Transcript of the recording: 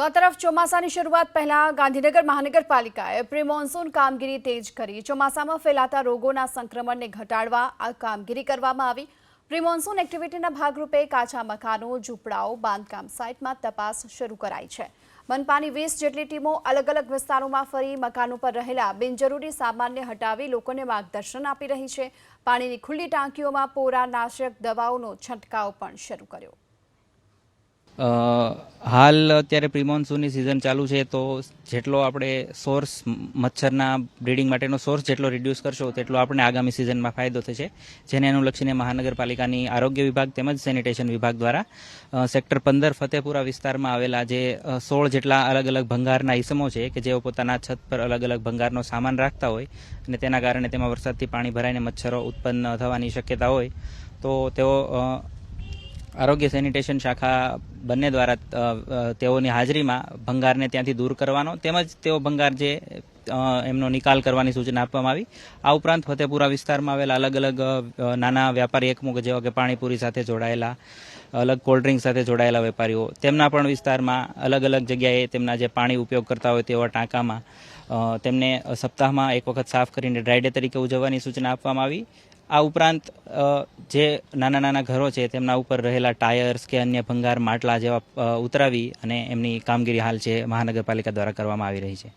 તો આ તરફ ચોમાસાની શરૂઆત પહેલા ગાંધીનગર મહાનગરપાલિકાએ પ્રી મોન્સૂન કામગીરી તેજ કરી. ચોમાસામાં ફેલાતા રોગોના સંક્રમણને ઘટાડવા આ કામગીરી કરવામાં આવી. પ્રી મોન્સૂન એક્ટિવિટીના ભાગરૂપે કાચા મકાનો, ઝૂંપડાઓ, બાંધકામ સાઇટમાં તપાસ શરૂ કરાઈ છે. મનપાની વીસ જેટલી ટીમો અલગ અલગ વિસ્તારોમાં ફરી મકાનો પર રહેલા બિનજરૂરી સામાનને હટાવી લોકોને માર્ગદર્શન આપી રહી છે. પાણીની ખુલ્લી ટાંકીઓમાં પોરાનાશક દવાઓનો છંટકાવ પણ શરૂ કર્યો. હાલ અત્યારે પ્રિમોન્સૂનની સિઝન ચાલુ છે, તો જેટલો આપણે સોર્સ મચ્છરના બ્રીડિંગ માટેનો સોર્સ જેટલો રિડ્યુસ કરશો, તેટલો આપણે આગામી સિઝનમાં ફાયદો થશે. જેને અનુલક્ષીને મહાનગરપાલિકાની આરોગ્ય વિભાગ તેમજ સેનિટેશન વિભાગ દ્વારા સેક્ટર પંદર ફતેપુરા વિસ્તારમાં આવેલા જે સોળ જેટલા અલગ અલગ ભંગારના ઈસમો છે, કે જેઓ પોતાના છત પર અલગ અલગ ભંગારનો સામાન રાખતા હોય અને તેના કારણે તેમાં વરસાદથી પાણી ભરાઈને મચ્છરો ઉત્પન્ન થવાની શક્યતા હોય, તો તેઓ આરોગ્ય સેનિટેશન શાખા બંને દ્વારા તેઓની હાજરીમાં ભંગારને ત્યાંથી દૂર કરવાનો તેમજ તેઓ ભંગાર જે એમનો નિકાલ કરવાની સૂચના આપવામાં આવી. આ ઉપરાંત ફતેપુરા વિસ્તારમાં આવેલા અલગ અલગ નાના વ્યાપારી એકમો જેવા કે પાણીપુરી સાથે જોડાયેલા, અલગ કોલ્ડ સાથે જોડાયેલા વેપારીઓ તેમના પણ વિસ્તારમાં અલગ અલગ જગ્યાએ તેમના જે પાણી ઉપયોગ કરતા હોય તેવા ટાંકામાં તેમને સપ્તાહમાં એક વખત સાફ કરીને ડ્રાય ડે તરીકે ઉજવવાની સૂચના આપવામાં આવી. આ ઉપરાંત જે નાના નાના ઘરો છે, તેમના ઉપર રહેલા ટાયર્સ કે અન્ય ભંગાર માટલા જેવા ઉતરાવી અને એમની કામગીરી હાલ છે મહાનગરપાલિકા દ્વારા કરવામાં આવી રહી છે.